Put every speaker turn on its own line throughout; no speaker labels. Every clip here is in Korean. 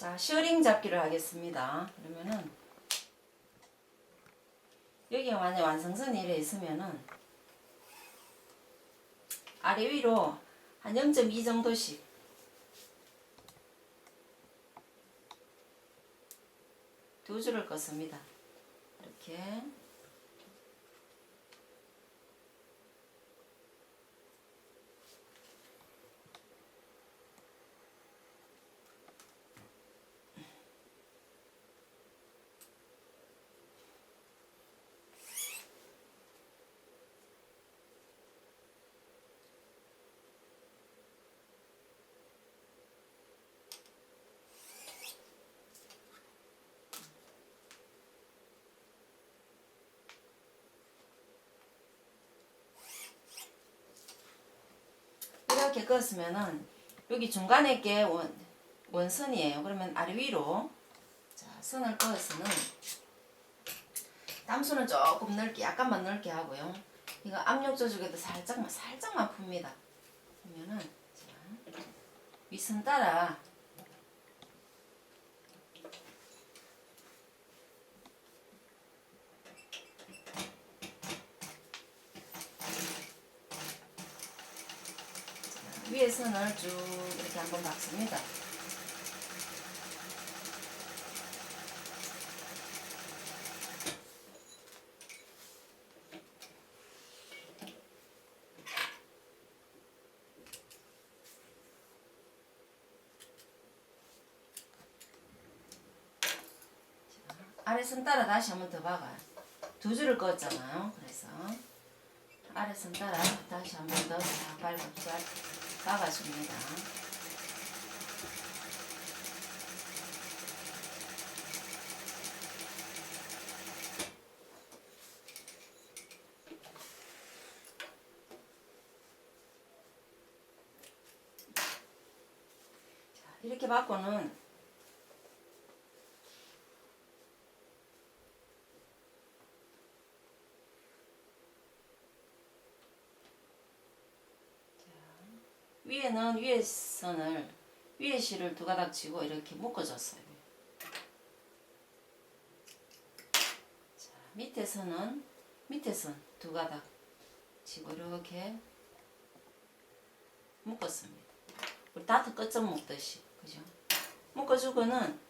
자, 셔링 잡기를 하겠습니다. 그러면은 여기가 만약 완성선이 이래 있으면은 아래 위로 한 0.2 정도씩 두 줄을 껐습니다. 이렇게 이렇게 껐으면은 여기 중간에 게 원, 원선이에요. 그러면 아래 위로 자, 선을 그어서는 담수는 조금 넓게 약간만 넓게 하고요. 이거 압력 조절에도 살짝만 살짝만 풉니다. 그러면은 자, 윗선 따라 위에 선을 쭉 이렇게 한번 박습니다. 아래 선 따라 다시 한번 더 박아요. 두 줄을 그었잖아요. 그래서 아래 선 따라 다시 한번더 밟아 박아줍니다. 자, 이렇게 받고는 위에는 위에 선을 위에 실을 두 가닥 치고 이렇게 묶어줬어요. 자, 밑에 선은 밑에 선 두 가닥 치고 이렇게 묶었습니다. 우리 다트 끝점 묶듯이 그죠? 묶어주고는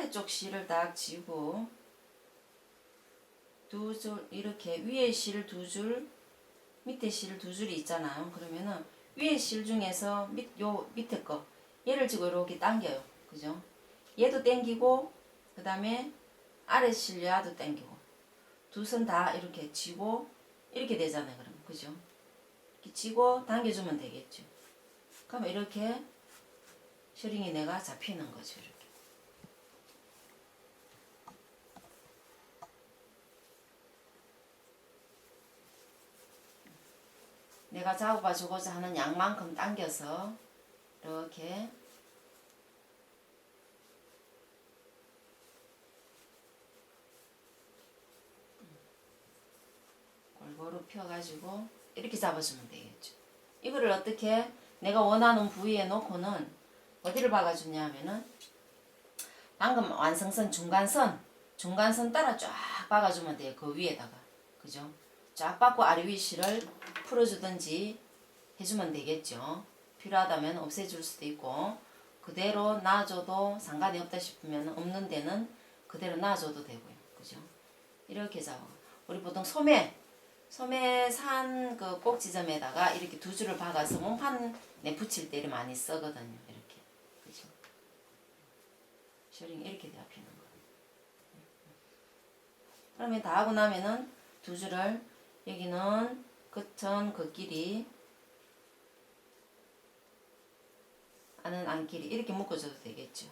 아래쪽 실을 딱 쥐고 두 줄 이렇게 위에 실 두 줄 밑에 실 두 줄이 있잖아요. 그러면은 위에 실 중에서 밑, 요 밑에 거 얘를 지고 이렇게 당겨요. 그죠? 얘도 당기고 그 다음에 아래 실 야도 당기고 두 손 다 이렇게 쥐고 이렇게 되잖아요. 그럼 그죠? 이렇게 쥐고 당겨주면 되겠죠. 그럼 이렇게 셔링이 내가 잡히는 거죠. 이렇게. 내가 잡아주고자 하는 양만큼 당겨서 이렇게 골고루 펴가지고 이렇게 잡아주면 되겠죠. 이거를 어떻게 내가 원하는 부위에 놓고는 어디를 박아주냐면은 방금 완성선 중간선 중간선 따라 쫙 박아주면 돼요. 그 위에다가 그죠? 쫙 박고 아래 위 실을 풀어주든지 해주면 되겠죠. 필요하다면 없애줄 수도 있고 그대로 놔줘도 상관이 없다 싶으면 없는 데는 그대로 놔줘도 되고요. 그죠? 이렇게 잡아. 우리 보통 소매 소매 산 그 꼭지점에다가 이렇게 두 줄을 박아서 몸판에 붙일 때 많이 쓰거든요. 이렇게 그죠? 셔링 이렇게 잡히는 거. 그러면 다 하고 나면은 두 줄을 여기는 끝은 그 길이 안은 안 길이 이렇게 묶어줘도 되겠죠.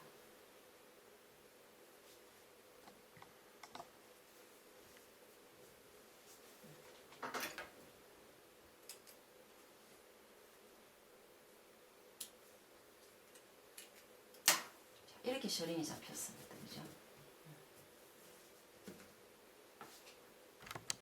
이렇게 셔링이 잡혔습니다.